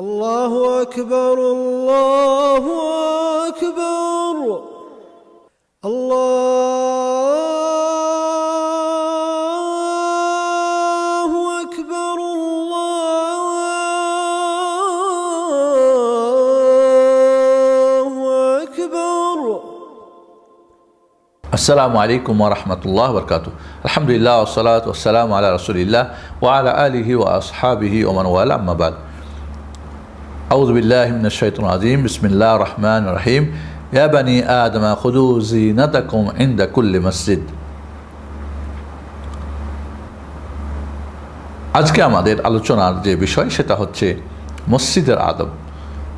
الله أكبر الله أكبر. الله أكبر الله أكبر. السلام عليكم ورحمة الله وبركاته. الحمد لله والصلاة والسلام على رسول الله وعلى آله وأصحابه ومن والاه. أما بعد أعوذ بالله من الشيطان الرجيم بسم الله الرحمن الرحيم يا بني آدم خذوا زينتكم عند كل مسجد আজকে আমাদের আলোচনার যে বিষয় সেটা হচ্ছে মসজিদের আদব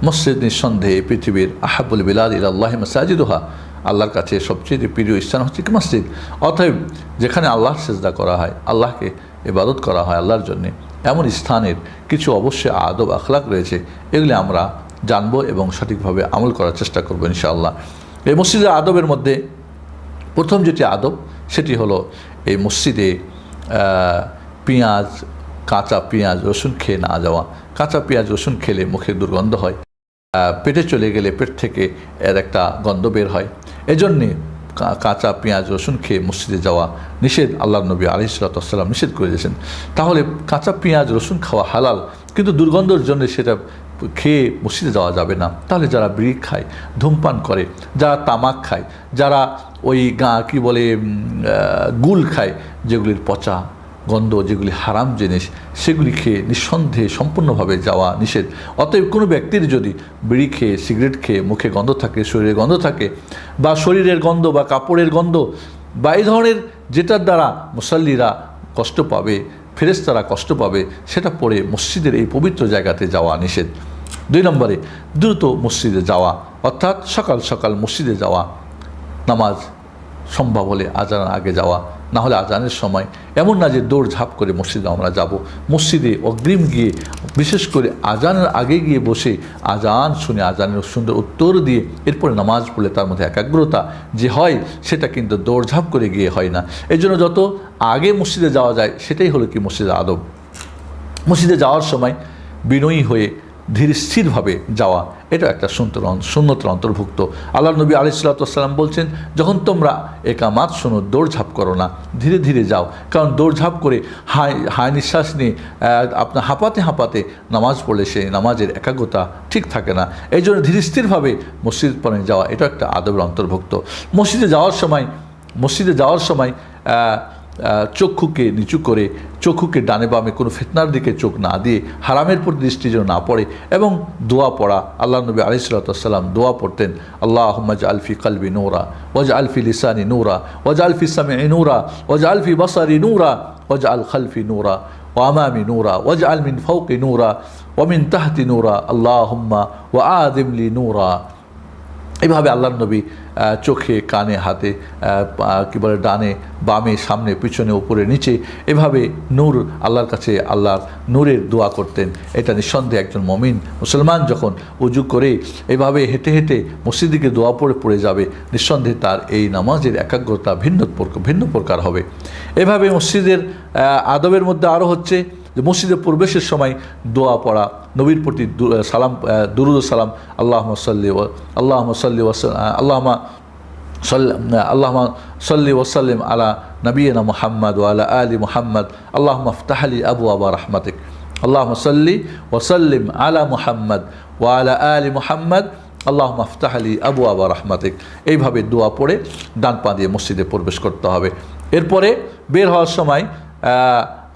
মসজিদ নিঃসন্দেহে পৃথিবীর আহাবুল বিলাদ ইল্লাহ মাসাজিদুহা আল্লাহর কাছে সবচেয়ে প্রিয় স্থান হচ্ছে কি মসজিদ অতএব যেখানে আল্লাহর সেজদা করা হয় আল্লাহকে ইবাদত করা হয় আল্লাহর জন্যে এমন স্থানের কিছু অবশ্যই আদব আখলাক রয়েছে, এগুলি আমরা জানব এবং সঠিকভাবে আমল করার চেষ্টা করব ইনশাআল্লাহ। এই মসজিদের আদবের মধ্যে প্রথম যেটি আদব, সেটি হলো এই মসজিদে পেঁয়াজ, কাঁচা পেঁয়াজ, রসুন খেয়ে না যাওয়া। কাঁচা পেঁয়াজ, রসুন খেলে মুখে দুর্গন্ধ হয়। পেটে চলে গেলে পেট থেকে এর একটা গন্ধ বের হয়। এজন্যে কাঁচা পেঁয়াজ, রসুন খেয়ে মসজিদে যাওয়া নিষেধ আল্লাহ নবী আলি সালাতাম নিষেধ করে দিয়েছেন। তাহলে কাঁচা পেঁয়াজ, রসুন খাওয়া হালাল, কিন্তু দুর্গন্ধর জন্য সেটা খেয়ে মসজিদে যাওয়া যাবে না। তাহলে যারা বিড়ি খায়, ধূমপান করে, যারা তামাক খায়, যারা ওই গা, কী বলে গুল খায়, যেগুলির পচা গন্ধ, যেগুলি হারাম জিনিস, সেগুলি খেয়ে নিঃসন্দেহে সম্পূর্ণভাবে যাওয়া নিষেধ। অতএব কোনো ব্যক্তির যদি বিড়ি খেয়ে, সিগারেট খেয়ে মুখে গন্ধ থাকে, শরীরে গন্ধ থাকে, বা শরীরের গন্ধ, বা কাপড়ের গন্ধ, বা এই ধরনের যেটার দ্বারা মুসল্লিরা কষ্ট পাবে ফেরেস্তারা কষ্ট পাবে, সেটা পরে মসজিদের এই পবিত্র জায়গাতে যাওয়া নিষেধ। দুই নম্বরে, দ্রুত মসজিদে যাওয়া, অর্থাৎ সকাল সকাল মসজিদে যাওয়া, নামাজ সম্ভব হলে আজান আগে যাওয়া না হলে আজানের সময়। এমন না যে দৌড় ঝাঁপ করে মসজিদে আমরা যাব। মসজিদে অগ্রিম গিয়ে, বিশেষ করে আজানের আগে গিয়ে বসে আজান শুনে, আজানের সুন্দর উত্তর দিয়ে, এরপরে নামাজ পড়লে তার মধ্যে একাগ্রতা যে হয়, সেটা কিন্তু দৌড়ঝাঁপ করে গিয়ে হয় না। এই জন্য যত আগে মসজিদে যাওয়া যায়, সেটাই হলো কি মসজিদের আদব। মসজিদে যাওয়ার সময় বিনয়ী হয়ে ধীর স্থিরভাবে যাওয়া, এটা একটা সুন্দর সুন্নতের অন্তর্ভুক্ত। আল্লাহ নবী আলিসাল্লাম বলছেন, যখন তোমরা একামাত শোনো, দৌড়ঝাঁপ করো না, ধীরে ধীরে যাও। কারণ দৌড়ঝাঁপ করে হাই হাই নিঃশ্বাস নিয়ে আপনার হাঁপাতে হাঁপাতে নামাজ পড়লে সেই নামাজের একাগ্রতা ঠিক থাকে না। এই জন্য ধীর স্থিরভাবে মসজিদ পরে যাওয়া, এটা একটা আদবের অন্তর্ভুক্ত। মসজিদে যাওয়ার সময়, মসজিদে যাওয়ার সময় চক্ষুকে নিচু করে চক্ষুকে ডানে বামে কোনো ফিতনার দিকে চোখ না দিয়ে হারামের প্রতি দৃষ্টি যেন না পড়ে এবং দোয়া পড়া আল্লাহ নবী আলিসাল্লাম দোয়া পড়তেন আল্লাহ আহমদ আলফি কালবি নোরা ওয়াজ আলফি লিসানি নোরা ওয়াজ আলফি সামে নোরা ওয়াজ আলফি বাসারি নোরা ওয়াজ আল খালফি নোরা وأمامي نورا واجعل من فوقي نورا ومن تحت نورا اللهم وآدم لي نورا এইভাবে আল্লাহ নবী চোখে, কানে, হাতে কি বলে, ডানে, বামে, সামনে, পিছনে, উপরে, নিচে, এভাবে নূর আল্লাহর কাছে আল্লাহর নূরের দোয়া করতেন। এটা নিঃসন্দেহে একজন মমিন, মুসলমান যখন উজু করে এভাবে হেঁটে হেঁটে মসজিদিকে দোয়া পড়ে পড়ে যাবে, নিঃসন্দেহে তার এই নামাজের একাগ্রতা ভিন্ন ভিন্ন প্রকার হবে। এভাবে মসজিদের আদবের মধ্যে আরও হচ্ছে যে মসজিদে প্রবেশের সময় দোয়া পড়া, নবীর প্রতি সালাম দুরুদ সালাম আল্লাহ সাল্লি আল্লাহ সাল্লি আল্লাহমা আল্লাহ সাল্লি ওসাল্লিম আলা নবীনা মোহাম্মদ ওয়ালা আলী মোহাম্মদ আল্লাহ মফতাহলি আবু আবা রহমাতিক আল্লাহ সাল্লি ওসাল্লিম আলা মুহাম্মদ ওয়ালা আলী মোহাম্মদ আল্লাহ মফতাহলি আবু আবা রহমাতিক। এইভাবে দোয়া পড়ে ডান পা দিয়ে মসজিদে প্রবেশ করতে হবে। এরপরে বের হওয়ার সময়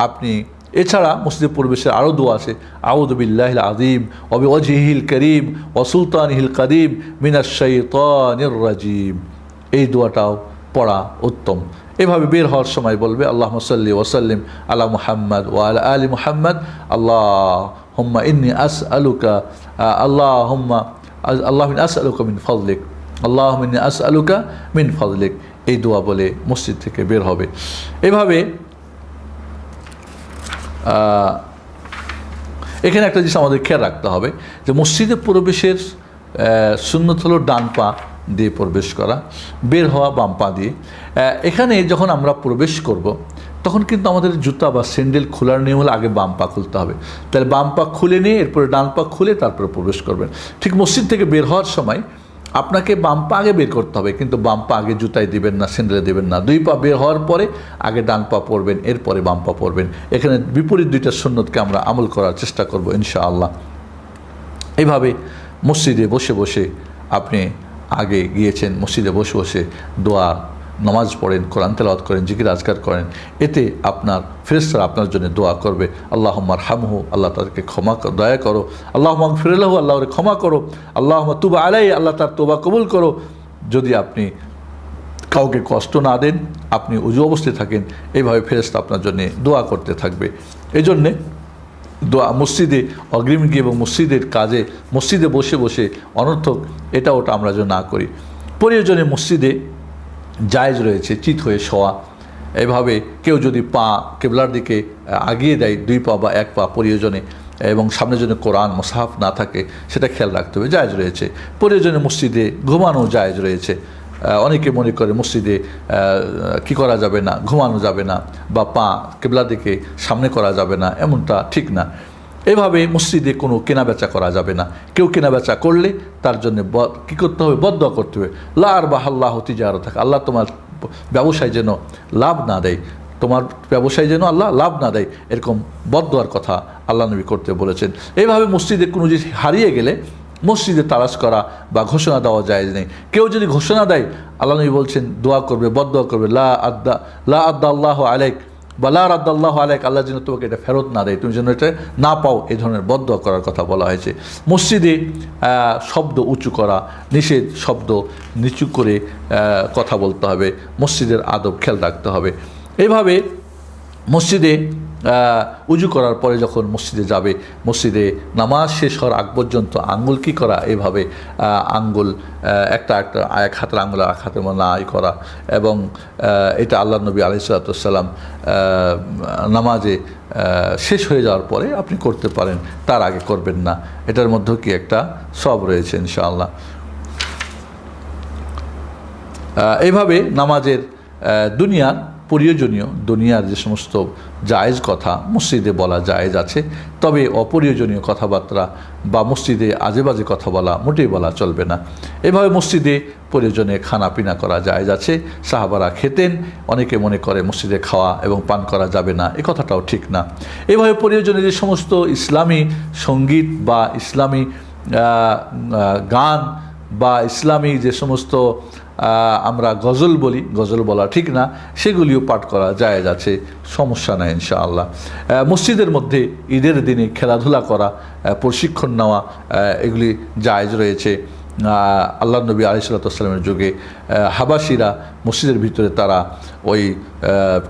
আপনি এছাড়া মসজিদে প্রবেশের আরও দোয়া আছে আউদুবিল্লাহ আজিম অবি ওজহিল করিম ও সুলতানহিল করিম মিনাস শৈতানির রাজিম। এই দোয়াটাও পড়া উত্তম। এভাবে বের হওয়ার সময় বলবে আল্লাহ সাল্লি ওসাল্লিম আলা মুহাম্মদ ও আলা আলী মুহাম্মদ। আল্লাহ হুম্মা ইন্নি আস আলুকা আল্লাহ হুম্মা আল্লাহ মিন আস আলুকা মিন ফজলিক আল্লাহ মিন আস আলুকা মিন ফজলিক এই দোয়া বলে মসজিদ থেকে বের হবে। এভাবে এখানে একটা জিনিস আমাদের খেয়াল রাখতে হবে যে মসজিদে প্রবেশের সুন্নত হলো ডান পা দিয়ে প্রবেশ করা, বের হওয়া বাম পা দিয়ে। এখানে যখন আমরা প্রবেশ করব, তখন কিন্তু আমাদের জুতা বা স্যান্ডেল খোলার নিয়ম হলে আগে বাম পা খুলতে হবে। তাহলে বাম পা খুলে নিয়ে, এরপরে ডান পা খুলে তারপরে প্রবেশ করবেন। ঠিক মসজিদ থেকে বের হওয়ার সময় আপনাকে বাম পা আগে বের করতে হবে, কিন্তু বাম পা আগে জুতায় দিবেন না, স্যান্ডেলে দেবেন না। দুই পা বের হওয়ার পরে আগে ডান পা পরবেন, এরপরে বাম পা পরবেন। এখানে বিপরীত দুইটা সুন্নতকে আমরা আমল করার চেষ্টা করব ইনশাআল্লাহ। এইভাবে মসজিদে বসে বসে আপনি আগে গিয়েছেন, মসজিদে বসে বসে দোয়া নামাজ পড়েন, কোরআন তেলাওয়াত করেন, জিকির আজকার করেন, এতে আপনার ফেরেস্তারা আপনার জন্য দোয়া করবে। আল্লাহ মার হামহু আল্লাহ তাদেরকে ক্ষমা দয়া করো। আল্লাহ ফিরলাহু আল্লাহরে ক্ষমা করো। আল্লাহ তুবা আলাই আল্লাহ তার তোবা কবুল করো। যদি আপনি কাউকে কষ্ট না দেন, আপনি উজু অবস্থায় থাকেন, এইভাবে ফেরেস্তা আপনার জন্য দোয়া করতে থাকবে। এই জন্যে দোয়া মসজিদে, অগ্রিমী এবং মসজিদের কাজে, মসজিদে বসে বসে অনর্থক এটা ওটা আমরা যেন না করি। প্রয়োজনে মসজিদে জায়েজ রয়েছে, চিত হয়ে শোয়া। এভাবে কেউ যদি পা কেবলার দিকে আগিয়ে দেয়, দুই পা বা এক পা প্রয়োজনে, এবং সামনে জন্য কোরআন মোসাহাফ না থাকে, সেটা খেয়াল রাখতে হবে, জায়জ রয়েছে। প্রয়োজনে মসজিদে ঘুমানো জায়জ রয়েছে। অনেকে মনে করে মসজিদে কি করা যাবে না, ঘুমানো যাবে না, বা পা কেবলার দিকে, সামনে করা যাবে না, এমনটা ঠিক না। এভাবে মসজিদে কোনো কেনাবেচা করা যাবে না। কেউ কেনাবেচা করলে তার জন্য কী করতে হবে? বদ্ধ করতে হবে। লা আর বা আল্লাহ তিজারত থাকে। আল্লাহ তোমার ব্যবসায় যেন লাভ না দেয়। তোমার ব্যবসায় যেন আল্লাহ লাভ না দেয়। এরকম বদোয়ার কথা আল্লাহ নবী করতে বলেছেন। এইভাবে মসজিদে কোনো জিনিস হারিয়ে গেলে মসজিদে তালাশ করা বা ঘোষণা দেওয়া যায় নেই। কেউ যদি ঘোষণা দেয়, আল্লাহ নবী বলছেন, দোয়া করবে বদোয়া করবে। লা আদ্দা লা আদ্দা আল্লাহ আলাইক। বা লা রাদ্দাল্লাহ আলাইক, আল্লাহ যেন তোমাকে এটা ফেরত না দেয়। তুমি যেন এটা না পাও, এই ধরনের বদ্ধ করার কথা বলা হয়েছে। মসজিদে শব্দ উঁচু করা, নিষেধ শব্দ নিচু করে কথা বলতে হবে। মসজিদের আদব খেয়াল রাখতে হবে। এভাবে মসজিদে উজু করার পরে যখন মসজিদে যাবে, মসজিদে নামাজ শেষ হওয়ার আগ পর্যন্ত আঙ্গুল কি করা? এভাবে আঙ্গুল একটা একটা, এক হাতের আঙ্গুল এক হাতের মধ্যে নাই করা এবং এটা আল্লাহ নবী আলিসাল্লাম নামাজে শেষ হয়ে যাওয়ার পরে আপনি করতে পারেন, তার আগে করবেন না। এটার মধ্যেও কি একটা সব রয়েছে ইনশাআল্লাহ। এইভাবে নামাজের দুনিয়ার প্রয়োজনীয় দুনিয়ার যে সমস্ত জায়েজ কথা মসজিদে বলা জায়েজ আছে, তবে অপ্রয়োজনীয় কথাবার্তা বা মসজিদে আজে বাজে কথা বলা মোটেই বলা চলবে না। এভাবে মসজিদে প্রয়োজনে খানা পিনা করা জায়েজ আছে। সাহাবারা খেতেন, অনেকে মনে করে মসজিদে খাওয়া এবং পান করা যাবে না, এ কথাটাও ঠিক না। এভাবে প্রয়োজনে যে সমস্ত ইসলামী সংগীত বা ইসলামী গান বা ইসলামী যে সমস্ত আমরা গজল বলি, গজল বলা ঠিক না, সেগুলিও পাঠ করা যায় যাচ্ছে সমস্যা নাই ইনশাআল্লাহ। মসজিদের মধ্যে ঈদের দিনে খেলাধুলা করা প্রশিক্ষণ নেওয়া এগুলি জায়জ রয়েছে। আল্লাহ নবী আলিসাল্লামের যুগে হাবাসিরা মসজিদের ভিতরে তারা ওই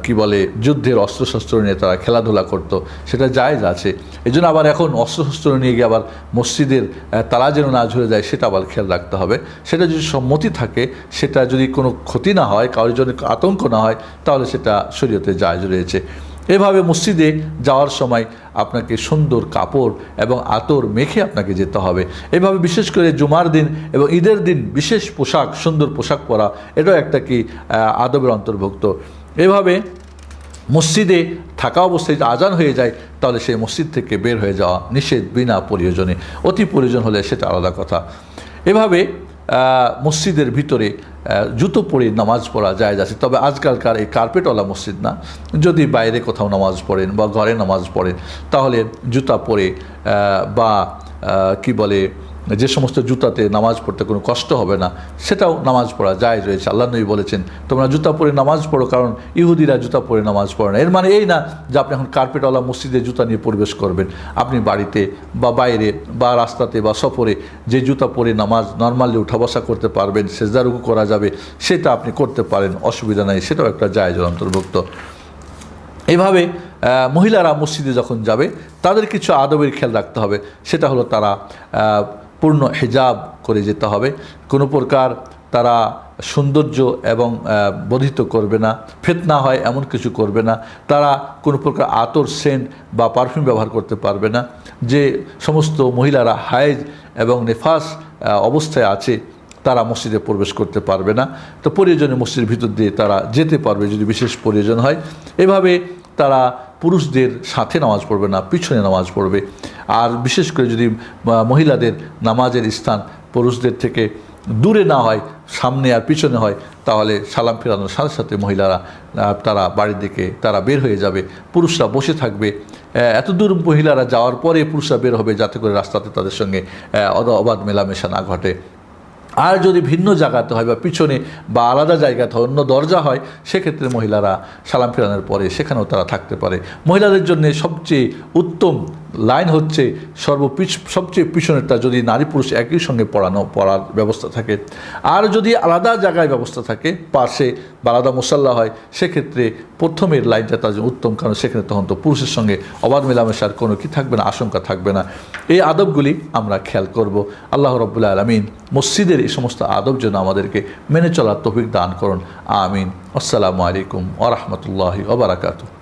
কি বলে, যুদ্ধের অস্ত্রশস্ত্র নিয়ে তারা খেলাধুলা করত। সেটা জায়েজ আছে। এই জন্য আবার এখন অস্ত্রশস্ত্র নিয়ে গিয়ে আবার মসজিদের তারা যেন না ঝরে যায়, সেটা আবার খেয়াল রাখতে হবে। সেটা যদি সম্মতি থাকে, সেটা যদি কোনো ক্ষতি না হয়, কারোর জন্য আতঙ্ক না হয়, তাহলে সেটা শরীয়তে জায়জ রয়েছে। এভাবে মসজিদে যাওয়ার সময় আপনাকে সুন্দর কাপড় এবং আতর মেখে আপনাকে যেতে হবে। এভাবে বিশেষ করে জুমার দিন এবং ঈদের দিন বিশেষ পোশাক, সুন্দর পোশাক পরা, এটাও একটা কি আদবের অন্তর্ভুক্ত। এভাবে মসজিদে থাকা অবস্থায় আজান হয়ে যায়, তাহলে সেই মসজিদ থেকে বের হয়ে যাওয়া নিষেধ বিনা প্রয়োজনে। অতি প্রয়োজন হলে সেটা আলাদা কথা। এভাবে মসজিদের ভিতরে জুতো পরে নামাজ পড়া যায় আছে। তবে আজকালকার এই কার্পেটওয়ালা মসজিদ না। যদি বাইরে কোথাও নামাজ পড়েন বা ঘরে নামাজ পড়েন, তাহলে জুতা পরে বা কি বলে যে সমস্ত জুতাতে নামাজ পড়তে কোনো কষ্ট হবে না, সেটাও নামাজ পড়া যায় রয়েছে। আল্লাহ নবী বলেছেন, তোমরা জুতা পরে নামাজ পড়ো, কারণ ইহুদিরা জুতা পরে নামাজ পড়ে না। এর মানে এই না যে আপনি এখন কার্পেটওয়ালা মসজিদে জুতা নিয়ে প্রবেশ করবেন। আপনি বাড়িতে বা বাইরে বা রাস্তাতে বা সফরে যে জুতা পরে নামাজ নর্মালি উঠা বসা করতে পারবেন সেজদারুকু করা যাবে, সেটা আপনি করতে পারেন, অসুবিধা নাই, সেটাও একটা জায়জের অন্তর্ভুক্ত। এভাবে মহিলারা মসজিদে যখন যাবে, তাদের কিছু আদবের খেয়াল রাখতে হবে। সেটা হলো তারা পূর্ণ হেজাব করে যেতে হবে। কোনো প্রকার তারা সৌন্দর্য এবং বর্ধিত করবে না, ফেতনা হয় এমন কিছু করবে না। তারা কোনো প্রকার আতর সেন্ট বা পারফিউম ব্যবহার করতে পারবে না। যে সমস্ত মহিলারা হায়েজ এবং নেফাস অবস্থায় আছে, তারা মসজিদে প্রবেশ করতে পারবে না। তো প্রয়োজনে মসজিদের ভিতর দিয়ে তারা যেতে পারবে যদি বিশেষ প্রয়োজন হয়। এভাবে তারা পুরুষদের সাথে নামাজ পড়বে না, পিছনে নামাজ পড়বে। আর বিশেষ করে যদি মহিলাদের নামাজের স্থান পুরুষদের থেকে দূরে না হয়, সামনে আর পিছনে হয়, তাহলে সালাম ফেরানোর সাথে সাথে মহিলারা তারা বাড়ির দিকে তারা বের হয়ে যাবে, পুরুষরা বসে থাকবে। এত দূর মহিলারা যাওয়ার পরে পুরুষরা বের হবে যাতে করে রাস্তাতে তাদের সঙ্গে অবাধ মেলামেশা না ঘটে। আর যদি ভিন্ন জায়গাতে হয় বা পিছনে বা আলাদা জায়গাতে হয়, অন্য দরজা হয়, সেক্ষেত্রে মহিলারা সালাম ফেরানোর পরে সেখানেও তারা থাকতে পারে। মহিলাদের জন্য সবচেয়ে উত্তম লাইন হচ্ছে সর্বপিছ সবচেয়ে পিছনেরটা যদি নারী পুরুষ একই সঙ্গে পড়ানো পড়ার ব্যবস্থা থাকে। আর যদি আলাদা জায়গায় ব্যবস্থা থাকে, পাশে বা আলাদা মোসাল্লা হয়, সেক্ষেত্রে প্রথমের লাইনটা তার উত্তম, কারণ সেখানে তখন তো পুরুষের সঙ্গে অবাধ মেলামেশার কোনো কি থাকবে না, আশঙ্কা থাকবে না। এই আদবগুলি আমরা খেয়াল করব। আল্লাহ রব্বুল্লাহ আলমিন মসজিদের এই সমস্ত আদব যেন আমাদেরকে মেনে চলার তফিক দান করুন। আমিন। আসসালামু আলাইকুম ওরহমতুল্লাহি ওবরাকাতু